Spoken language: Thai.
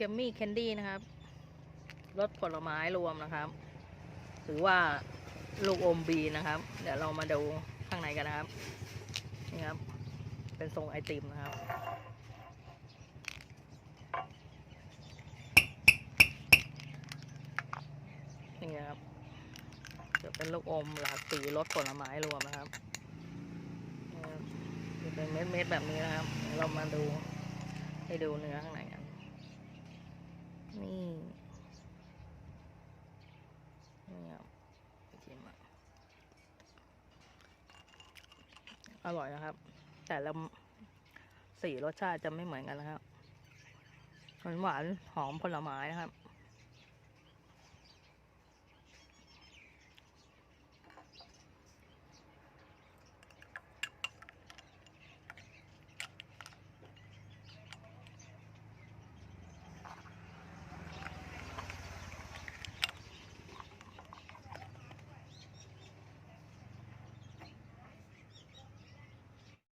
เกมมี่แคนดี้นะครับรสผลไม้รวมนะครับ หรือว่าลูกอมบีนะครับ เดี๋ยวเรามาดูข้างในกันนะครับ นี่ครับ เป็นทรงไอติมนะครับ นี่ครับจะเป็นลูกอมหลากสีรสผลไม้รวมนะครับจะเป็นเม็ดๆแบบนี้นะครับ เรามาดูให้ดูเนื้อข้างในนี่ครับ ชิมอะอร่อยนะครับ แต่ละสีรสชาติจะไม่เหมือนกันนะครับหวานหวานๆหอมผลไม้นะครับ